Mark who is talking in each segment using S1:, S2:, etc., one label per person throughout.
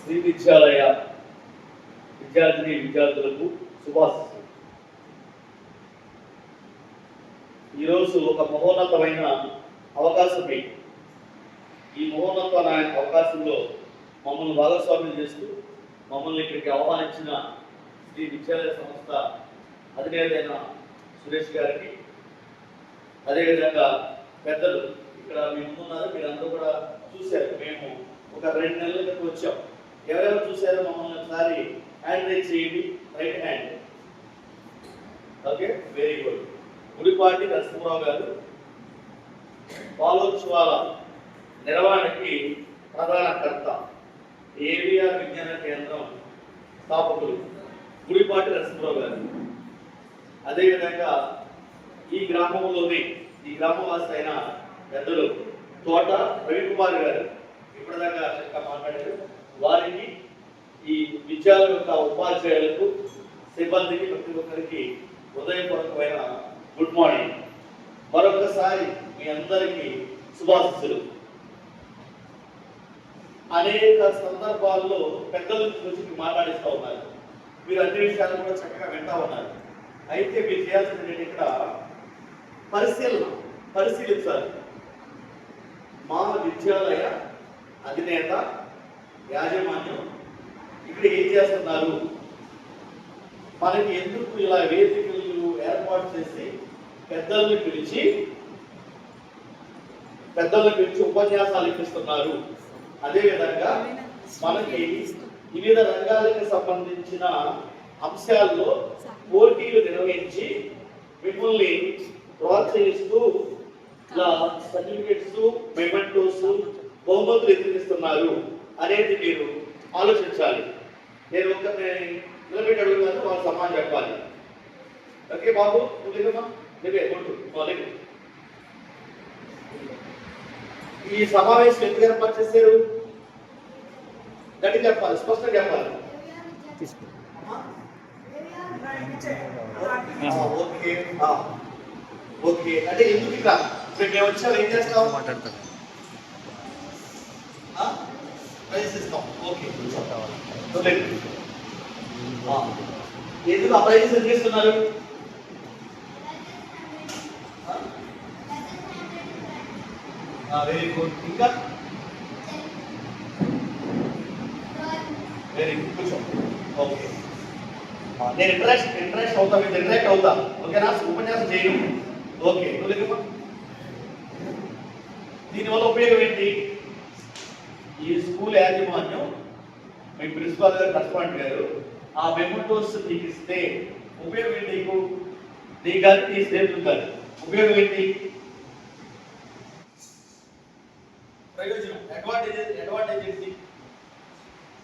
S1: శ్రీ విద్యాలయ విద్యార్థిని విద్యార్థులకు శుభాశిస్సులు ఈరోజు ఒక మహోన్నతమైన అవకాశం మీకు ఈ మహోన్నతమైన అవకాశంలో మమ్మల్ని భాగస్వామ్యం చేస్తూ మమ్మల్ని ఇక్కడికి ఆహ్వానించిన శ్రీ విద్యాలయ సంస్థ అధినేతైన సురేష్ గారికి అదేవిధంగా పెద్దలు ఇక్కడ మీ ముందున్నారు మీరందరూ కూడా చూశారు. మేము ఒక రెండు నెలల క్రితం వచ్చాం. ఎవరెవరు చూసారో మమ్మల్ని ఒకసారి హ్యాండ్ రైజ్ చేయండి. Right hand. Okay? Very good Gudipati Narasimharao గారు పాలోత్సవాల నిర్వహణకి ప్రధాన కర్త ఏవిఆర్ విజ్ఞాన కేంద్రం స్థాపకులు గుడిపాటి నరసింహరావు గారు. అదేవిధంగా ఈ గ్రామంలోనే ఈ గ్రామవాసి అయిన పెద్దలు తోట రవికుమార్ గారు ఇప్పటిదాకా చక్కగా మాట్లాడారు వారికి ఈ విద్యాల యొక్క ఉపాధ్యాయులకు సిబ్బందికి ప్రతి ఒక్కరికి హృదయపూర్వకమైన గుడ్ మార్నింగ్. మరొకసారి మీ అందరికీ శుభాశిస్సులు. అనేక సందర్భాల్లో పెద్దల గురించి మాట్లాడిస్తూ ఉన్నారు. మీరు అన్ని విషయాలు కూడా చక్కగా వింటా ఉన్నారు. అయితే మీరు చేయాల్సింది ఏంటి ఇక్కడ పరిశీలన పరిశీలించాలి. మా విద్యాలయ అధినేత యాజమాన్యం ఇక్కడ ఏం చేస్తున్నారు? మనకి ఎందుకు ఇలా వేదికలు ఏర్పాటు చేసి పెద్దల్ని పిలిచి పెద్దల్ని పిలిచి ఉపన్యాసాలు ఇప్పిస్తున్నారు? అదేవిధంగా మనకి వివిధ రంగాలకు సంబంధించిన అంశాల్లో పోటీలు నిర్వహించి మిమ్మల్ని ప్రోత్సహిస్తూ ఇలా సర్టిఫికెట్స్ మెమెంటోస్ బహుమతులు ఎత్తిస్తున్నారు అనేది మీరు ఆలోచించాలి. నేను ఒకరిని నిలబెట్టి అడుగుతాను వాళ్ళు సమాధానం చెప్పాలి. ఓకే బాబు నువ్వు దిగమ్మా. దిగే ఈ సమావేశం ఎందుకు ఏర్పాటు చేశారు? గట్టి చెప్పాలి స్పష్టంగా చెప్పాలి. ఓకే ఆ, ఓకే. అంటే ఎందుకు ఇక్కడ మేము వచ్చాం ఏం చేస్తాం?
S2: మాట్లాడతారు.
S1: ఆ? ఇస్తాం ఓకే ఎందుకు ఆ ప్రైజెస్ ఎందుకు వెరీ గుడ్ ఇంకా వెరీ గుడ్ కూర్చో ఓకే నేను ఇంటరాక్ట్ ఇంటరాక్ట్ అవుతా మీరు ఇంటరాక్ట్ అవుతా ఓకేనా ఉపన్యాసం చేయను ఓకే నువ్వు దీనివల్ల ఉపయోగం ఏంటి? స్కూల్ యాజమాన్యం మీ ప్రిన్సిపాల్ గారు కరెస్పాండెంట్ గారు ఆ మెమోటోస్ నీకు ఇస్తే ఉపయోగం ఏంటి నీకు నీ కానీ నీ స్నేహితులు కానీ ఉపయోగం ఏంటి ప్రయోజనం అడ్వాంటేజ్ అడ్వాంటేజ్ ఏంటి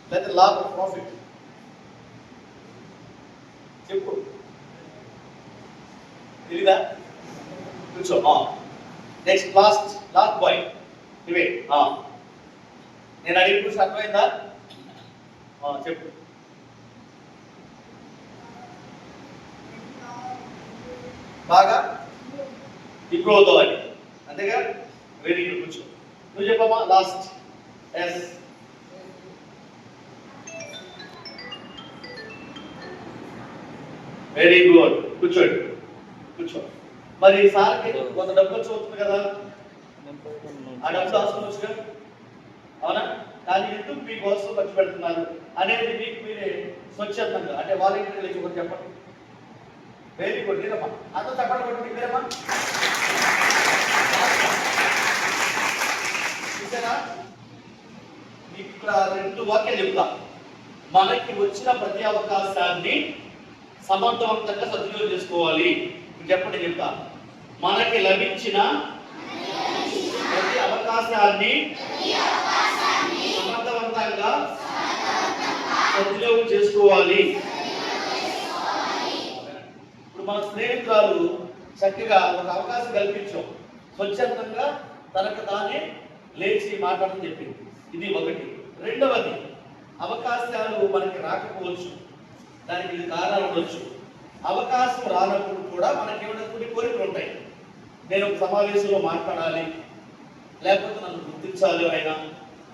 S1: లేదా లాభం ప్రాఫిట్ చెప్పు. తెలీదా? కూర్చో నెక్స్ట్ లాస్ట్ లాస్ట్ పాయింట్ ఇవే ఆ. నేను అడిగిన క్వశ్చన్ అర్థమైందా? ఆ, చెప్పు. బాగా? ఇంప్రూవ్ అవుతావని అంతేగా? వెరీ గుడ్ కూర్చో. నువ్వు చెప్పమ్మా లాస్ట్ ఎస్ వెరీ గుడ్ కూర్చోండి. కూర్చో. మరి సార్కి కొంత డబ్బు వచ్చి అవుతుంది కదా? ఆ డబ్బు దాచుకోవచ్చుగా? అవునా? కానీ ఎందుకు మీకోసం ఖర్చు పెడుతున్నారు అనేది మీకు మీరే స్వచ్ఛందంగా అంటే వాలంటీర్లు ఇచ్చి ఒకటి చెప్పండి. వెరీ గుడ్ లేదమ్మా అంత చెప్పండి కొట్టి మీరేమ్మా చూసారా? మీకు ఇక్కడ రెండు వాక్యాలు చెప్తా. మనకి వచ్చిన ప్రతి అవకాశాన్ని సమర్థవంతంగా సద్వినియోగం చేసుకోవాలి. చెప్పండి చెప్తా. మనకి లభించిన ప్రతి అవకాశాన్ని సమర్థవంతంగా సద్వినియోగం చేసుకోవాలి. ఇప్పుడు మన స్నేహితురాలు చక్కగా ఒక అవకాశం కల్పించాం. స్వచ్ఛందంగా తనకు తానే లేచి మాట్లాడని చెప్పింది. ఇది ఒకటి. రెండవది అవకాశాలు మనకి రాకపోవచ్చు. దానికి ఇది కారణాలు ఉండొచ్చు. అవకాశం రానప్పుడు కూడా మనకి ఏమైనా కొన్ని కోరికలు ఉంటాయి. నేను ఒక సమావేశంలో మాట్లాడాలి. లేకపోతే నన్ను గుర్తించాలి ఆయన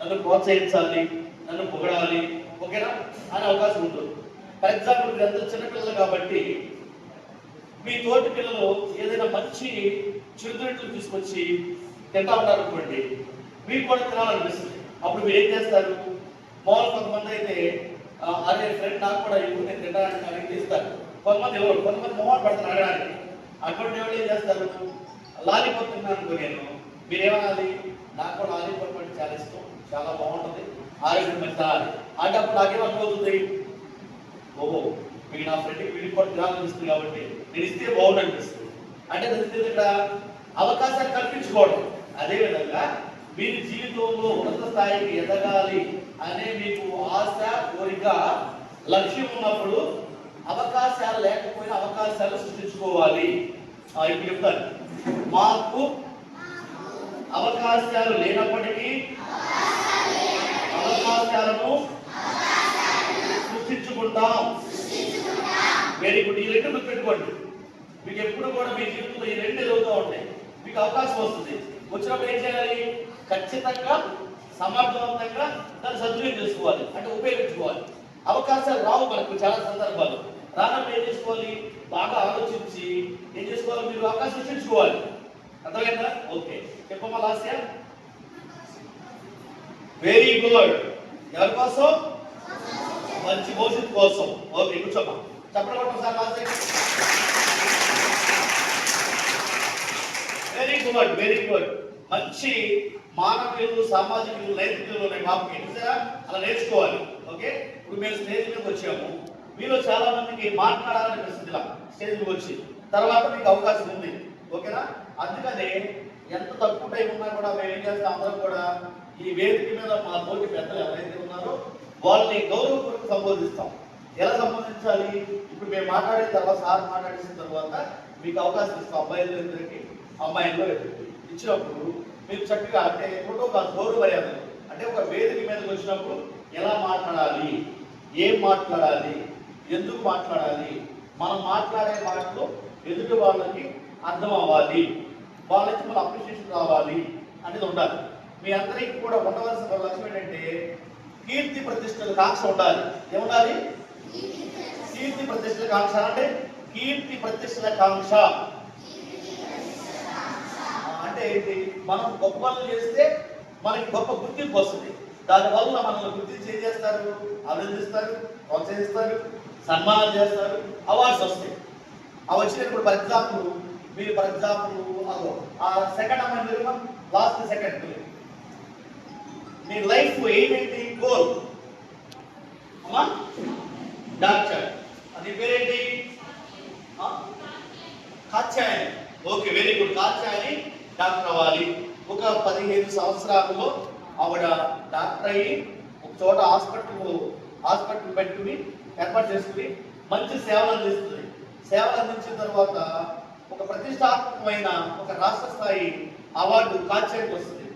S1: నన్ను ప్రోత్సహించాలి. నన్ను పొగడాలి. ఓకేనా? అనే అవకాశం ఉంటుంది. ఫర్ ఎగ్జాంపుల్ మీరు అందరూ చిన్నపిల్లలు కాబట్టి మీ తోటి పిల్లలు ఏదైనా మంచి చిరుతిళ్ళు తీసుకొచ్చి తింటా ఉన్నారు అనుకోండి మీకు కూడా తినాలనిపిస్తుంది. అప్పుడు మీరు ఏం చేస్తారు? మామూలు కొంతమంది అయితే అదే అరే ఫ్రెండ్ నాకు కూడా ఇప్పుడు నేను తినడానికి అని తీస్తారు కొంతమంది ఎవరు? కొంతమంది మొహాలు పడతారు అడగడానికి అటువంటి ఎవరు ఏం చేస్తారు? లాలీపాప్ తిన్నాను నేను మీరేమనాలి? నాకు కూడా లాలీపాప్ అంటే చాలా ఇష్టం. చాలా బాగుంటుంది. ఆరోగ్యం మంచి అంటే అప్పుడు నాకేమనుకోతుంది ఓహో మీకు నా ఫ్రెండ్కి వీడికి కూడా తినాలనిపిస్తుంది కాబట్టి నేను ఇస్తే బాగుండు అనిపిస్తుంది. అంటే ఇక్కడ? అవకాశాలు కల్పించుకోవడం. అదేవిధంగా మీరు జీవితంలో ఉన్నత స్థాయికి ఎదగాలి అనే మీకు ఆశ కోరిక లక్ష్యం ఉన్నప్పుడు అవకాశాలు లేకపోయినా అవకాశాలు సృష్టించుకోవాలి. ఆ, ఇప్పుడు చెప్తాను. మాకు అవకాశాలు లేనప్పటికీ అవకాశాలను సృష్టించుకుంటాం వెరీ గుడ్ ఈ రెండు పెట్టుకోండి మీకు ఎప్పుడు కూడా మీ జీవితంలో ఈ రెండు ఎదుగుతూ ఉంటాయి. మీకు అవకాశం వస్తుంది. వచ్చినప్పుడు ఏం చేయాలి? ఖచ్చితంగా సమర్థవంతంగా దాన్ని సద్వినియోగం చేసుకోవాలి. అంటే ఉపయోగించుకోవాలి. అవకాశాలు రావు మనకు చాలా సందర్భాలు. రానప్పుడు ఏం చేసుకోవాలి? బాగా ఆలోచించి ఏం చేసుకోవాలి? మీరు అవకాశం సృష్టించుకోవాలి అర్థమైందా? ఓకే. చెప్పమ్మా లాస్య. వెరీ గుడ్ ఎవరి కోసం? మంచి భవిష్యత్తు కోసం ఓకే కూర్చోమ్మా. చెప్పడం sir very good very good మంచి మానవీయులు సామాజికులు నైతికులు ఉన్నాయి మాకు చూసారా అలా నేర్చుకోవాలి ఓకే? ఇప్పుడు మేము స్టేజ్ మీదకి వచ్చాము. మీలో చాలా మందికి మాట్లాడాలని పరిస్థితి స్టేజ్ మీదకి వచ్చి. తర్వాత మీకు అవకాశం ఉంది ఓకేనా? అందుకనే ఎంత తక్కువ టైం ఉన్నా కూడా మేము ఏం చేస్తాం? అందరం కూడా ఈ వేదిక మీద మా తోటి పెద్దలు ఎవరైతే ఉన్నారో వాళ్ళని గౌరవపూర్వక సంబోధిస్తాం. ఎలా సంబోధించాలి? ఇప్పుడు మేము మాట్లాడిన తర్వాత సార్ మాట్లాడేసిన తర్వాత మీకు అవకాశం ఇస్తాం అబ్బాయిలు ఇద్దరికి అమ్మాయిల్లో ఇద్దరికి ఇచ్చినప్పుడు మీరు చక్కగా అంటే ప్రోటోకాల్ గౌరవ మర్యాదలు. అంటే ఒక వేదిక మీదకి వచ్చినప్పుడు ఎలా మాట్లాడాలి? ఏం మాట్లాడాలి? ఎందుకు మాట్లాడాలి? మనం మాట్లాడే మాటలు ఎదుటి వాళ్ళకి అర్థం అవ్వాలి. వాళ్ళకి మన అప్రిషియేషన్ రావాలి అనేది ఉండాలి. మీ అందరికీ కూడా ఉండవలసిన లక్ష్యం ఏంటంటే కీర్తి ప్రతిష్టల కాంక్ష ఉండాలి. ఏముండాలి? కీర్తి ప్రతిష్టల కాంక్ష అంటే కీర్తి ప్రతిష్టల కాంక్ష. అంటే ఏంటి? మనం గొప్ప చేస్తే మనకి గొప్ప గుర్తింపు వస్తుంది. దానివల్ల మనల్ని గుర్తించి ఏం చేస్తారు? అభినందిస్తారు ప్రోత్సహిస్తారు సన్మానాలు చేస్తారు అవార్డ్స్ వస్తాయి. అవి వచ్చినప్పుడు ఫర్ ఎగ్జాంపుల్ మీరు ఫర్ ఎగ్జాంపుల్ అదో ఆ సెకండ్ అమ్మాయి లాస్ట్ సెకండ్ మీ లైఫ్ ఏమేంటి గోల్. అమ్మా డాక్టర్. అది పేరేంటి? కాచాయని ఓకే వెరీ గుడ్. కాచాయని డాక్టర్ అవ్వాలి. ఒక పదిహేను సంవత్సరాలలో ఆవిడ డాక్టర్ అయ్యి ఒక చోట హాస్పిటల్ హాస్పిటల్ పెట్టుకుని ఏర్పాటు చేసుకుని మంచి సేవలు అందిస్తుంది. సేవలు అందించిన తర్వాత ఒక ప్రతిష్టాత్మకమైన ఒక రాష్ట్ర స్థాయి అవార్డు కాచేరికి వస్తుంది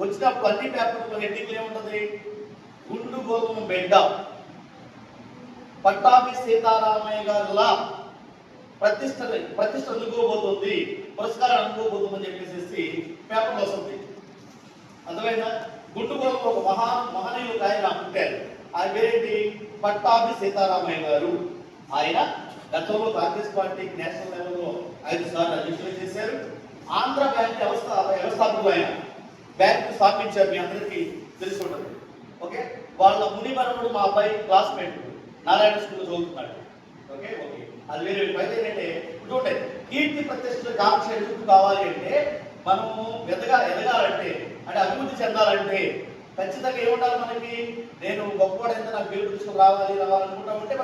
S1: వచ్చినప్పుడు అన్ని పేపర్లో హెడ్డింగ్ ఏముంటుంది గుండు గోధుమ బిడ్డ. పట్టాభి సీతారామయ్య గారిలా ప్రతిష్ట ప్రతిష్ట అందుకోబోతుంది పురస్కారం అందుకోబోతుంది అని చెప్పేసి పేపర్లో వస్తుంది. అర్థమైందా? గుండుగోలో ఒక మహా మహనీయులు ఆయన పుట్టారు ఆయన పేరేంటి? పట్టాభి సీతారామయ్య గారు. ఆయన గతంలో కాంగ్రెస్ పార్టీ నేషనల్ లెవెల్లో ఐదు సార్లు అధ్యక్షులు చేశారు. ఆంధ్ర బ్యాంక్ వ్యవస్థ వ్యవస్థాపకులు ఆయన. బ్యాంక్ స్థాపించారు మీ అందరికీ తెలిసి ఉంటుంది. ఓకే? వాళ్ళ ముని మనముడు మా అబ్బాయి క్లాస్మేట్. నారాయణ స్కూల్లో చదువుతున్నాడు. ఓకే? ఓకే. అది వేరే అయితే ఏంటంటే ఇప్పుడు చూడండి కీర్తి ప్రతిష్ట కాక్ష ఎందుకు కావాలి అంటే మనము ఎదగా ఎదగాలంటే అంటే అభివృద్ధి చెందాలంటే ఖచ్చితంగా ఏముండాలి మనకి? నేను గొప్పవాడైతే నాకు పేరు తీసుకుని రావాలి రావాలనుకుంటా ఉంటే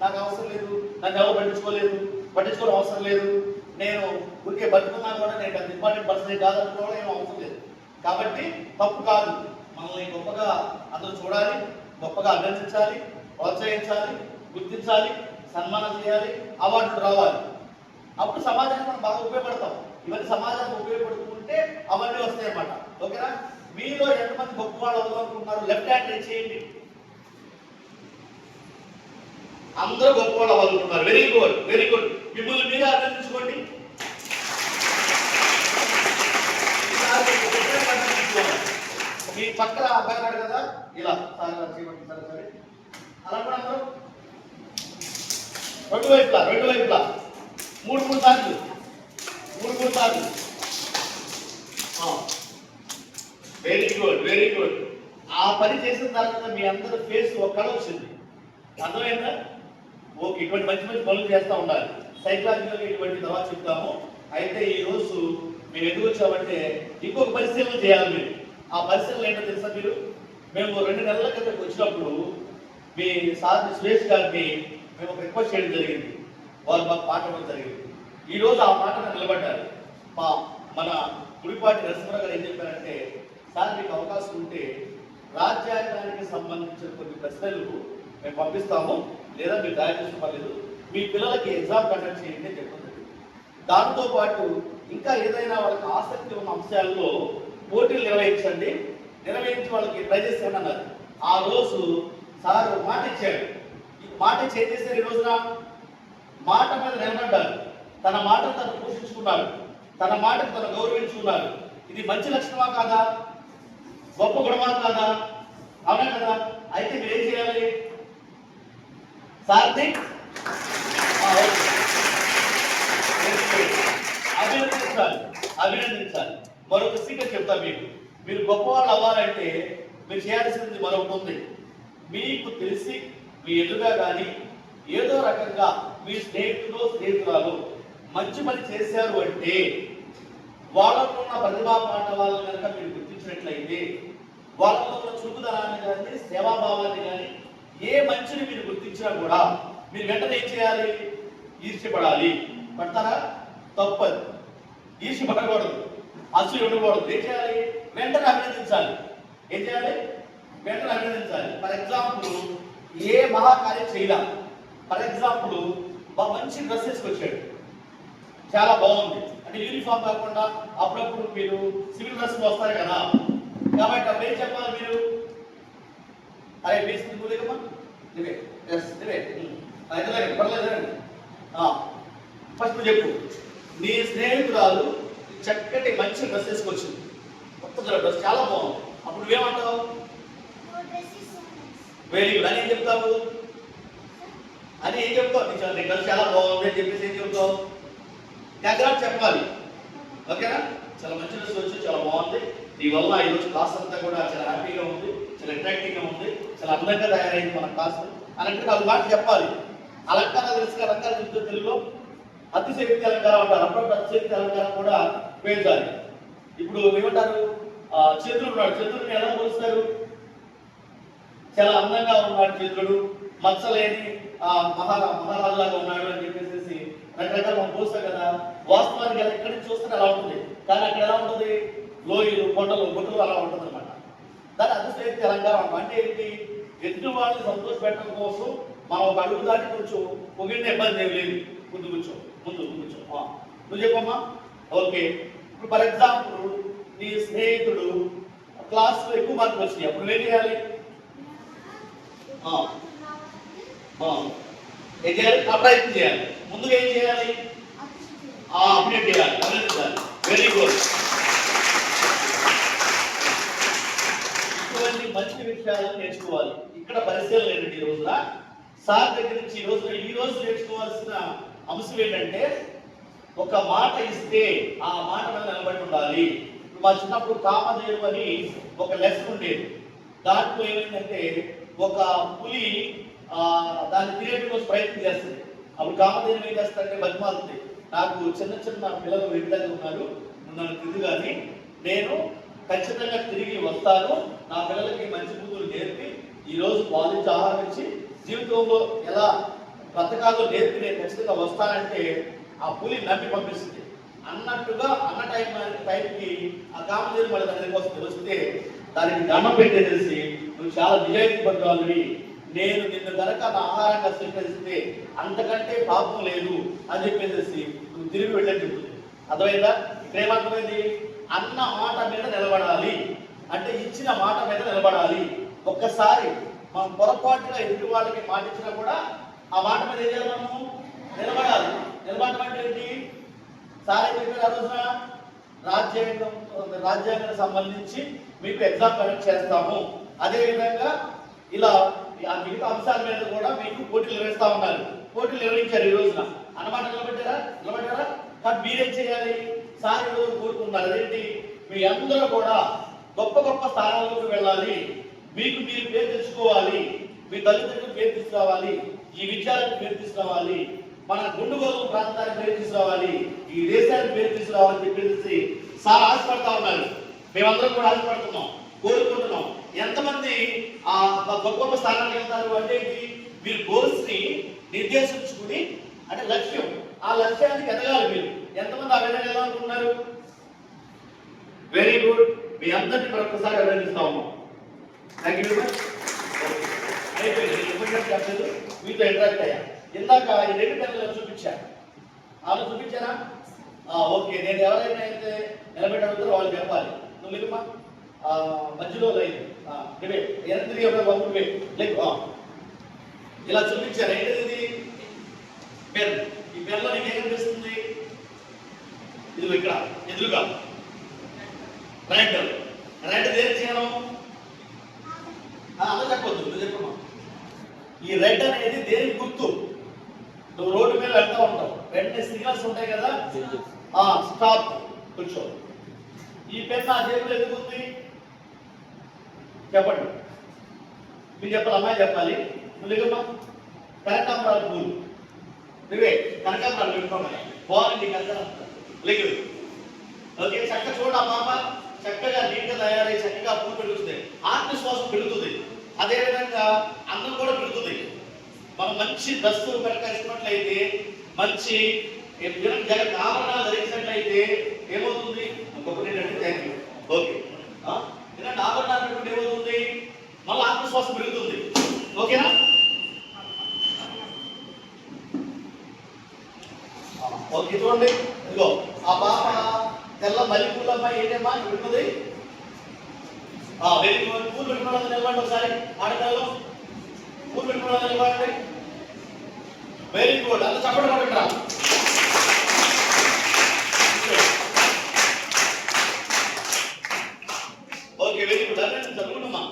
S1: నాకు అవసరం లేదు నన్ను ఎవరు పట్టించుకోలేదు పట్టించుకోవడం అవసరం లేదు. నేను ఊరికే బతుకున్నా కూడా నేను అంత ఇంపార్టెంట్ పర్సన్ కాదనుకోవడం ఏం అవసరం లేదు. కాబట్టి తప్పు కాదు. మనల్ని గొప్పగా అందరూ చూడాలి గొప్పగా అభ్యర్థించాలి ప్రోత్సహించాలి గుర్తించాలి సన్మానం చేయాలి అవార్డులు రావాలి. అప్పుడు సమాజానికి మనం బాగా ఉపయోగపడతాం. ఇవన్నీ సమాజానికి ఉపయోగపడుతుంటే అవన్నీ వస్తాయి అన్నమాట ఓకేనా? మీలో ఎంతమంది గొప్ప వాళ్ళు అవ్వాలనుకుంటున్నారు లెఫ్ట్ హ్యాండ్ రేజ్ చేయండి. అందరూ గొప్ప వాళ్ళు అవ్వాలనుకుంటున్నారు వెరీ గుడ్ వెరీ గుడ్ మిమ్మల్ని మీరే అభ్యర్థించుకోండి ఈసారి ఒక గొప్ప అభినందించుకోవాలి. ఒక మీ పక్కన అబ్బాయి ఉన్నాడు కదా ఇలా సార్ ఇలా సరే సరే అలా కూడా అందరూ రెండు వైపులా రెండు వైపులా. మూడు మూడు సార్లు. మూడు మూడు సార్లు. వెరీ గుడ్ వెరీ గుడ్ ఆ పని చేసిన తర్వాత మీ అందరి ఫేస్ ఒక్కడ వచ్చింది. అర్థమైందా? ఓకే ఇటువంటి మంచి మంచి పనులు చేస్తూ ఉండాలి. సైకలాజికల్ ఇటువంటి తర్వాత చెప్తాము. అయితే ఈ రోజు మేము ఎందుకు వచ్చామంటే ఇంకొక పరిశీలన చేయాలి మీరు. ఆ పరిస్థితులు ఏంటో తెలుసా మీరు? మేము రెండు నెలల క్రితం వచ్చినప్పుడు మీ సార్ సురేష్ గారిని మేము ఒక రిక్వెస్ట్ చేయడం జరిగింది. వాళ్ళు మాకు పాట ఇవ్వడం జరిగింది. ఈరోజు ఆ పాటను నిలబడ్డారు. మా మన గుడిపాటి నరసింహరావు గారు ఏం చెప్పారంటే సార్ మీకు అవకాశం ఉంటే రాజ్యాంగానికి సంబంధించిన కొన్ని ప్రశ్నలు మేము పంపిస్తాము. లేదా మీరు తయారు చేసిన పర్లేదు. మీ పిల్లలకి ఎగ్జామ్ కండక్ట్ చేయండి అని చెప్పండి దాంతో పాటు ఇంకా ఏదైనా వాళ్ళకి ఆసక్తి ఉన్న అంశాల్లో పోటీలు నిర్వహించండి. నిర్వహించి వాళ్ళకి ప్రైజెస్ ఇవ్వండి అన్నారు ఆ రోజు సార్ మాట ఇచ్చాడు. ఈ మాట చేసేసారు ఈ రోజున? మాట మీద నిలబడ్డారు తన మాటను తను పోషించుకున్నాడు. తన మాటను తను గౌరవించుకున్నాడు. ఇది మంచి లక్షణమా కాదా? గొప్ప గుణమా కాదా? అవునా కదా? అయితే మీరు ఏం చేయాలి? సార్ని అభినందించాలి. అభినందించాలి. మరొక సీక్రెట్ చెప్తా మీకు. మీరు గొప్పవాళ్ళు అవ్వాలంటే మీరు చేయాల్సింది మరొకటి ఉంది. మీకు తెలిసి మీ ఎదురుగా కానీ ఏదో రకంగా మీ స్నేహితులు స్నేహితురాలు మంచి పని చేశారు అంటే వాళ్ళలో ఉన్న ప్రతిభా వాళ్ళని కనుక మీరు గుర్తించినట్లయితే వాళ్ళలో ఉన్న చురుకుదనాన్ని కానీ సేవాభావాన్ని కానీ ఏ మంచిని మీరు గుర్తించినా కూడా మీరు వెంటనే ఏం చేయాలి? ఈర్ష్యపడాలి. పడతారా? తప్పదు. ఈర్ష్య పడకూడదు అసలు ఉండకూడదు ఏం చేయాలి? వెంటనే అభినందించాలి. ఏం చేయాలి? వెంటనే అభినందించాలి. ఫర్ ఎగ్జాంపుల్ ఏ మహాకార్యం చేయలా? ఫర్ ఎగ్జాంపుల్ మంచి డ్రెస్ వేసుకొచ్చాడు. చాలా బాగుంది. అంటే యూనిఫామ్ కాకుండా అప్పుడప్పుడు మీరు సివిల్ డ్రెస్ వస్తారు కదా. కాబట్టి అప్పుడు ఏం చెప్పాలి మీరు? అరే వేసుకుని నువ్వేకమ్మా నువ్వే ఎస్ నువ్వే. అయితే పర్లేదు ఫస్ట్ చెప్పు. నీ స్నేహితురాలు చక్కటి మంచి డ్రెస్ వేసుకొచ్చింది. కొత్త డ్రెస్ చాలా బాగుంది. అప్పుడు నువ్వేమంటావు? వెరీ గుడ్ అని ఏం చెప్తావు? అని ఏం చెప్తావు? నీ డ్రెస్ చాలా బాగుంది అని చెప్పేసి ఏం చెప్తావు? కంగ్రాట్ చెప్పాలి. ఓకేనా? చాలా మంచి డ్రెస్ వచ్చి చాలా బాగుంది. నీ వల్ల ఈరోజు క్లాస్ అంతా కూడా చాలా హ్యాపీగా ఉంది చాలా అట్రాక్టివ్గా ఉంది చాలా అందంగా తయారైంది మన క్లాస్ అన్నట్టు నాలుగు మాట చెప్పాలి. అలంకారాలు తెలుసు అలంకారం తెలుగులో అతిశక్తి అలంకారం అంటారు. అప్పుడప్పుడు అతిశక్తి అలంకారం కూడా పేర్చాలి ఇప్పుడు ఏమంటారు? ఆ, చంద్రుడు ఉన్నాడు. చంద్రుడిని ఎలా పోలుస్తారు? చాలా అందంగా ఉన్నాడు చంద్రుడు మచ్చలేని ఆ, మహా మహారాజులాగా ఉన్నాడు అని చెప్పేసి రకరకాల మనం పోస్తాం కదా. వాస్తవానికి అలా ఎక్కడి నుంచి చూస్తే అలా ఉంటుంది. కానీ అక్కడ ఎలా ఉంటుంది? లోయలు కొండలు గుట్టలు అలా ఉంటుంది అనమాట దాని అదృష్టం తెలంగాణ అంటే ఏంటి? ఎదుటి వాళ్ళని సంతోష పెట్టడం కోసం మనం ఒక అడుగు దాటి కొంచెం పొగిడిన ఇబ్బంది ఏమి లేదు. ముందు కూర్చో. ముందు ముందు కూర్చో. నువ్వు చెప్పమ్మా. ఓకే. ఇప్పుడు ఫర్ ఎగ్జాంపుల్ నీ స్నేహితుడు క్లాస్లో ఎక్కువ మార్కులు వచ్చినాయి. అప్పుడు ఏం చేయాలి? ఏం చేయాలి? ఆ ప్రయత్నం చేయాలి. ముందుగా ఏం చేయాలి? అప్డేట్ చేయాలి. అభినందించాలి. వెరీ గుడ్ ఇటువంటి మంచి విషయాలు నేర్చుకోవాలి. ఇక్కడ పరిశీలన ఏంటంటే ఈ రోజున? సార్ దగ్గర నుంచి ఈ రోజున ఈ రోజు నేర్చుకోవాల్సిన అంశం ఏంటంటే ఒక మాట ఇస్తే ఆ మాట మీద నిలబడి ఉండాలి. మా చిన్నప్పుడు కామదేవు అని ఒక లెసన్ ఉండేది. దాంట్లో ఏమైందంటే ఒక పులి దాన్ని తినేటి కోసం ప్రయత్నం చేస్తుంది. అప్పుడు కామదేవి ఏం చేస్తారంటే బతిమాలుతుంది. నాకు చిన్న చిన్న పిల్లలు ఇంటి ఉన్నారు. నన్ను తిరిగి కానీ నేను ఖచ్చితంగా తిరిగి వస్తాను. నా పిల్లలకి మంచి బుద్ధులు నేర్పి ఈరోజు రోజు పాలించి ఆహారం ఇచ్చి జీవితంలో ఎలా బ్రతకాలో నేర్పి నేను ఖచ్చితంగా వస్తానంటే ఆ పులి నమ్మి పంపిస్తుంది. అన్నట్టుగా అన్న టైం టైంకి ఆ కామదేవి మళ్ళీ దాని కోసం తెలిస్తే వస్తే దానికి దండం పెట్టే తెలిసి నువ్వు చాలా నిజాయితీ పడ్డాలని నేను నిన్ను కనుక నా ఆహారంగా స్వీకరిస్తే అంతకంటే పాపం లేదు అని చెప్పేసి నువ్వు తిరిగి వెళ్ళని చెప్తుంది. అర్థమైందా? ఇక్కడేమర్థమైంది అన్న మాట మీద నిలబడాలి. అంటే ఇచ్చిన మాట మీద నిలబడాలి. ఒక్కసారి మనం పొరపాటుగా ఎదుటి వాళ్ళకి మాట ఇచ్చినా కూడా ఆ మాట మీద ఏం చేయాలి మనము? నిలబడాలి. నిలబడడం అంటే ఏంటి? సార్ చెప్పారు ఆ రోజున రాజ్యాంగం రాజ్యాంగానికి సంబంధించి మీకు ఎగ్జామ్ కండక్ట్ చేస్తాము. అదేవిధంగా ఇలా ఆ మిగతా అంశాల మీద కూడా మీకు పోటీలు నిర్వహిస్తా ఉన్నారు. పోటీలు నిర్వహించారు ఈ రోజున. అన్నమాట నిలబెట్టారా? నిలబెట్టారా? కానీ మీరేం చేయాలి? సార్ ఈరోజు కోరుకున్నారు అదేంటి? మీ అందరూ కూడా గొప్ప గొప్ప స్థానాల్లోకి వెళ్ళాలి. మీకు మీరు పేరు తెచ్చుకోవాలి. మీ తల్లిదండ్రులకు పేరు తీసుకురావాలి. ఈ విద్యాలకు పేరు తీసుకురావాలి. మన గుండుగోలు ప్రాంతానికి పేరు తీసుకురావాలి. ఈ దేశానికి పేరు తీసుకురావాలని చెప్పేసి సార్ ఆశపడతా ఉన్నారు. మేమందరం కూడా ఆశపడుతున్నాం కోరుకుంటున్నాం. ఎంతమంది ఆ గొప్ప గొప్ప స్థానానికి వెళ్తారు అంటే మీరు గోల్స్ని నిర్దేశించుకుని అంటే లక్ష్యం ఆ లక్ష్యానికి ఎదగాలి మీరు. ఎంతమంది ఆ విధంగా వెళ్ళాలనుకుంటున్నారు వెరీ గుడ్ మీ అందరినీ మరొకసారి అభినందిస్తా ఉన్నాం. థ్యాంక్ యూ వెరీ మచ్ అయిపోయింది. నేను మీతో ఇంటరాక్ట్ అయ్యా. ఇందాక ఈ రెండు పెన్నులు చూపించా వాళ్ళు చూపించారా? ఓకే. నేను ఎవరైనా అయితే నిలబెట్టి అడుగుతారో వాళ్ళు చెప్పాలి. నువ్వు లేకమ్మా మధ్యలో లైన్ డిబేట్ ఎనిమిది ఒక డిబేట్ లైక్ ఇలా చూపించారు? ఏంటిది ఇది? పెన్. ఈ పెన్లో నీకు ఏం కనిపిస్తుంది? ఇది ఇక్కడ. ఎదురుగా. రైటర్ రెడ్ దేని చేయడం అలా చెప్పొద్దు నువ్వు చెప్పమ్మా ఈ రెడ్ అనేది దేనికి గుర్తు నువ్వు రోడ్డు మీద వెళ్తా ఉంటావు వెంటనే సిగ్నల్స్ ఉంటాయి కదా ఆ స్టాప్ కూర్చో ఈ పెన్ ఆ జేబులో ఎందుకు ఉంది చెప్పండి మీరు చెప్పాలి అమ్మాయి చెప్పాలి. నువ్వు లేకమ్మా కనకాంబరాలు పూలు. నువ్వే కనకాంబరాలు పెట్టుకోమని. బాగుంది కనకాంబరాలు లేదు ఓకే చక్క చూడ పాప. చక్కగా నీట్గా తయారై చక్కగా పూలు పెరుగుతుంది. ఆత్మవిశ్వాసం పెరుగుతుంది. అదేవిధంగా అన్నం కూడా పెరుగుతుంది. మనం మంచి దస్తులు కనుక మంచి జగన్ ఆభరణాలు ధరించినట్లయితే ఏమవుతుంది? ఇంకొకటి ఏంటంటే థ్యాంక్ యూ ఓకే. ఎందుకంటే ఆభరణాలు ఏమవుతుంది? మళ్ళీ ఆత్మవిశ్వాసం పెరుగుతుంది. ఓకేనా? ఓకే చూడండి ఇదిగో ఆ పాప తెల్ల మల్లి పూల ఏంటమ్మా పెట్టుకుంది ఆ వెరీ గుడ్ పూలు పెట్టుకోవడానికి నిలబడి ఒకసారి. ఆడతాలో పూలు పెట్టుకోవడానికి నిలబడండి. వెరీ గుడ్ అంత చప్పటి కొట్టండి ఓకే వెరీ గుడ్ అదే చదువుకున్నామా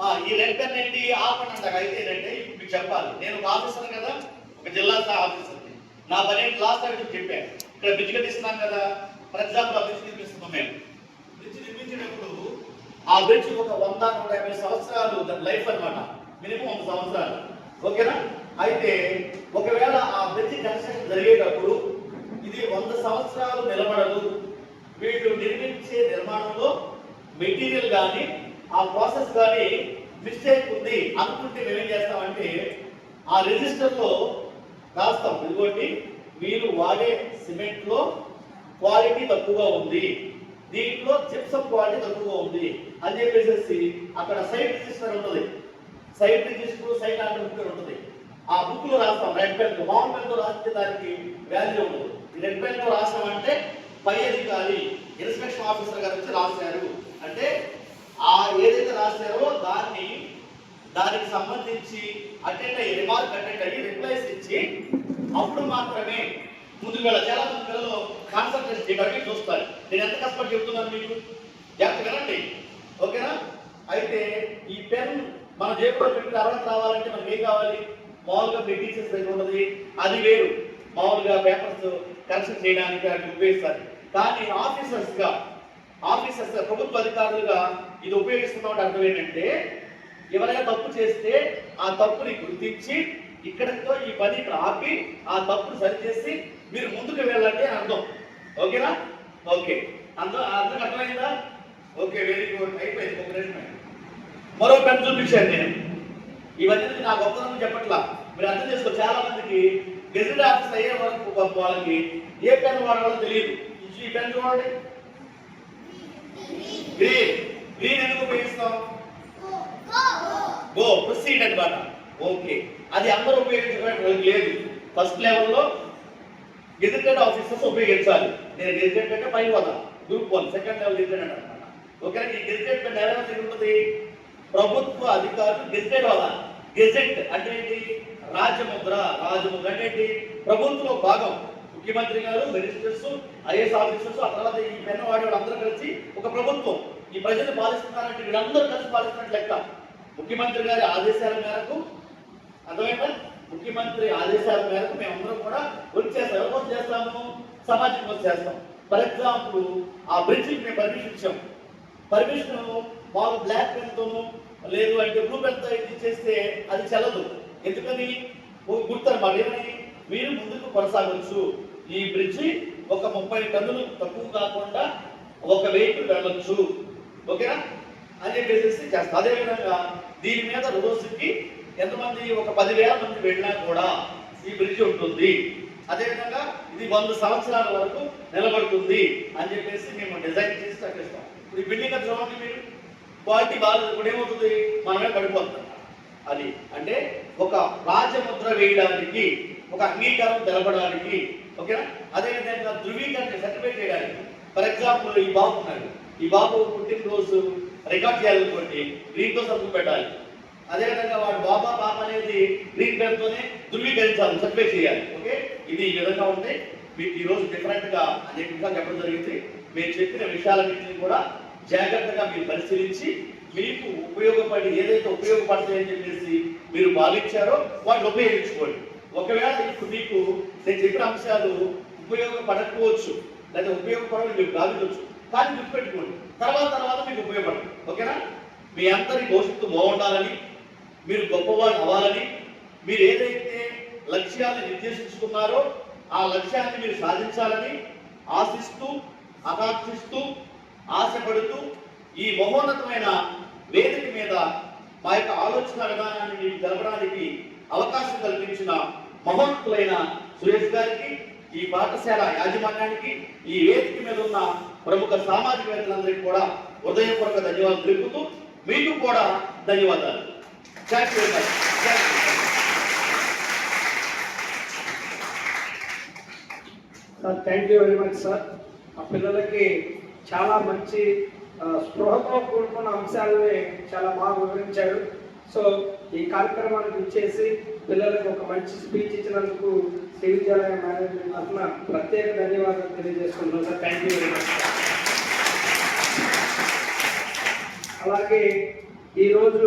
S1: ఆ, ఈ రెడ్ పెన్ ఏంటి ఆపండి అంట అయితే ఏంటంటే ఇప్పుడు మీకు చెప్పాలి. నేను ఒక ఆఫీసర్ కదా ఒక జిల్లా స్థాయి ఆఫీసర్ని. నా పని ఏంటి లాస్ట్ టైం చెప్పాను. ఇక్కడ బ్రిడ్జ్ కట్టిస్తున్నాం కదా ఫర్ ఎగ్జాంపుల్ ఆ బ్రిడ్జ్ నిర్మిస్తున్నాం మేము. బ్రిడ్జ్ నిర్మించేటప్పుడు ఆ బ్రిడ్జ్ ఒక వంద నూట యాభై సంవత్సరాలు దాని లైఫ్ అన్నమాట. మినిమం వంద సంవత్సరాలు. ఓకేనా? అయితే ఒకవేళ ఆ బ్రిడ్జ్ కన్స్ట్రక్షన్ జరిగేటప్పుడు ఇది వంద సంవత్సరాలు నిలబడదు. వీళ్ళు నిర్మించే నిర్మాణంలో మెటీరియల్ కానీ ఆ ప్రాసెస్ కానీ మిస్టేక్ ఉంది అనుకుంటే మేమేం చేస్తామంటే ఆ రిజిస్టర్లో రాస్తాం. ఇదిగోండి మీరు వాడే సిమెంట్లో క్వాలిటీ తక్కువగా ఉంది. దీంట్లో జిప్సమ్ క్వాలిటీ తక్కువగా ఉంది. అని చెప్పేసి అక్కడ సైట్ రిజిస్టర్ ఉంటుంది. సైట్ రిజిస్టర్ సైట్ ఆర్డర్ ఉంటుంది. ఆ బుక్లో రాస్తాం. రెడ్ పెన్ మామూలు పెన్తో రాస్తే దానికి వాల్యూ ఉండదు. రెడ్ పెన్తో రాసామంటే పై అధికారి ఇన్స్పెక్షన్ ఆఫీసర్ గారు వచ్చి రాశారు. అంటే ఆ ఏదైతే రాశారో దాన్ని దానికి సంబంధించి అటెండ్ అయ్యి రిమార్క్ అటెండ్ అయ్యి రిప్లైస్ ఇచ్చి అప్పుడు మాత్రమే ముందు వేళ చాలా మంది పిల్లలు కాన్సన్ట్రేట్ చేయడానికి చూస్తారు. నేను ఎంత కష్టపడి చెప్తున్నాను మీకు? జాగ్రత్త వినండి. ఓకేనా? అయితే ఈ పెన్ మన జేబులో పెట్టి అర్హత రావాలంటే మనకి ఏం కావాలి? మామూలుగా మెటీరియల్స్ దగ్గర ఉన్నది. అది వేరు. మామూలుగా పేపర్స్ కరెక్షన్ చేయడానికి అవి ఉపయోగిస్తారు. కానీ ఆఫీసర్స్గా ఆఫీసర్స్ ప్రభుత్వ అధికారులుగా ఇది ఉపయోగిస్తున్నాం అర్థం ఏంటంటే ఎవరైనా తప్పు చేస్తే ఆ తప్పుని గుర్తించి ఇక్కడితో ఈ పని ఇక్కడ ఆపి ఆ తప్పును సరిచేసి మీరు ముందుకు వెళ్ళండి అని అర్థం. ఓకేనా? ఓకే. అందరూ అందరికి అర్థమైందా? Okay very good. అయిపోయింది. ఒక మరో పెన్ చూపించాను నేను. ఇవన్నీ నా గొప్పతనం చెప్పట్లా. మీరు అర్థం చేసుకో చాలా మందికి గెజిట్ ఆఫీస్ అయ్యే వరకు వాళ్ళకి ఏ పెన్ వాడాలో తెలియదు. ఈ పెన్ చూడండి. గ్రీన్ గ్రీన్ ఎందుకు ఉపయోగిస్తాం గో ప్రొసీడ్ అన్నమాట. ఓకే. అది అందరూ ఉపయోగించడానికి లేదు. ఫస్ట్ లెవెల్లో గెజిటెడ్ ఆఫీసర్స్ ఉపయోగించాలి. నేను గెజిటెడ్ అంటే పై వద group one second level gazetted అనమాట ఈ గెజిటెడ్ పెన్ ఎలా తిరుగుతుంది ప్రభుత్వ అధికారులు గెజిటెడ్ వద గెజెట్ అంటే ఏంటి? రాజముద్ర. రాజముద్ర అంటే ఏంటి? ప్రభుత్వ భాగం. ముఖ్యమంత్రి గారు మినిస్టర్స్ ఐఏఎస్ ఆఫీసర్స్ ఆ తర్వాత ఈ పెన్ వాడేవాళ్ళు కలిసి ఒక ప్రభుత్వం. ఈ ప్రజలు పాలిస్తున్నారంటే వీళ్ళందరూ కలిసి పాలిస్తున్నట్టు లెక్క ముఖ్యమంత్రి గారి ఆదేశాల మేరకు అర్థమైందా? ముఖ్యమంత్రి ఆదేశాల మేరకు మేమందరం కూడా వర్క్ చేస్తాం. ఎవరి చేస్తాము? సమాజం చేస్తాం. ఫర్ ఎగ్జాంపుల్ ఆ బ్రిడ్జికి మేము పర్మిషన్ ఇచ్చాం. పర్మిషన్ మాకు బ్లాక్ పెన్తోను లేదు అంటే బ్లూ పెన్తో ఇది చేస్తే అది చెల్లదు. ఎందుకని? గుర్తు అనమాట ఏమని? మీరు ముందుకు కొనసాగవచ్చు ఈ బ్రిడ్జి ఒక ముప్పై టన్నులు తక్కువ కాకుండా ఒక వెహికల్ వెళ్ళొచ్చు. ఓకేనా? అని చెప్పేసి చేస్తాం. అదేవిధంగా దీని మీద రోజుకి ఎంతమంది ఒక పదివేల మంది వెళ్ళినా కూడా ఈ బ్రిడ్జ్ ఉంటుంది. అదేవిధంగా ఇది వంద సంవత్సరాల వరకు నిలబడుతుంది అని చెప్పేసి మేము డిజైన్ చేసి తగ్గిస్తాం ఇప్పుడు ఈ బిల్డింగ్ అది చూడండి మీరు. క్వాలిటీ బాగాలేదు ఇప్పుడు ఏమవుతుంది? మనమే పడిపోతుంది అది అంటే ఒక రాజముద్ర వేయడానికి ఒక అంగీకారం తెలపడానికి ఓకేనా? అదేవిధంగా ధృవీకరణ సర్టిఫికేట్ చేయడానికి ఫర్ ఎగ్జాంపుల్ ఈ బాబు ఉన్నాడు. ఈ బాబు పుట్టినరోజు రికార్డ్ చేయాలనుకోండి గ్రీన్తో సబ్బు పెట్టాలి. అదేవిధంగా వాడు బాబా బాబా అనేది గ్రీన్ పేరుతోనే ధృవీకరించాలి సర్టిఫికేట్ చేయాలి. ఓకే? ఇది ఈ విధంగా ఉంది మీకు ఈ రోజు డిఫరెంట్గా అనేక విషయాలు చెప్పడం జరిగింది మీరు చెప్పిన విషయాలన్నింటినీ కూడా జాగ్రత్తగా మీరు పరిశీలించి మీకు ఉపయోగపడి ఏదైతే ఉపయోగపడతాయని చెప్పేసి మీరు భావించారో వాటిని ఉపయోగించుకోండి. ఒకవేళ ఇప్పుడు మీకు నేను చెప్పిన అంశాలు ఉపయోగపడకపోవచ్చు లేదా ఉపయోగపడని మీరు భావించవచ్చు. కానీ గుర్తుపెట్టుకోండి తర్వాత తర్వాత మీకు ఉపయోగపడదు. ఓకేనా? మీ అందరి భవిష్యత్తు బాగుండాలని మీరు గొప్పవాళ్ళు అవ్వాలని మీరు ఏదైతే లక్ష్యాన్ని నిర్దేశించుకున్నారో ఆ లక్ష్యాన్ని మీరు సాధించాలని ఆశిస్తూ ఆకాంక్షిస్తూ ఆశపడుతూ ఈ మహోన్నతమైన వేదిక మీద మా యొక్క ఆలోచన విధానాన్ని మీకు తెలపడానికి అవకాశం కల్పించిన మహోన్నతులైన సురేష్ గారికి ఈ పాఠశాల యాజమాన్యానికి ఈ వేదిక మీద ఉన్న ప్రముఖ సామాజికవేత్తలందరికీ కూడా హృదయపూర్వక ధన్యవాదాలు తెలుపుతూ మీకు కూడా ధన్యవాదాలు. Thank you thank you
S2: sir thank you very much sir ఆ పిల్లలకి చాలా మంచి స్పృహతో కూడుకున్న అంశాలని చాలా బాగా వివరించాడు సో ఈ కార్యక్రమానికి ఇచ్చేసి పిల్లలకు ఒక మంచి స్పీచ్ ఇచ్చినందుకు శ్రీ విద్యాలయ మేనేజ్మెంట్ తరఫున ప్రత్యేక ధన్యవాదాలు తెలియజేసుకుంటున్నాం sir thank you very much అలాగే ఈరోజు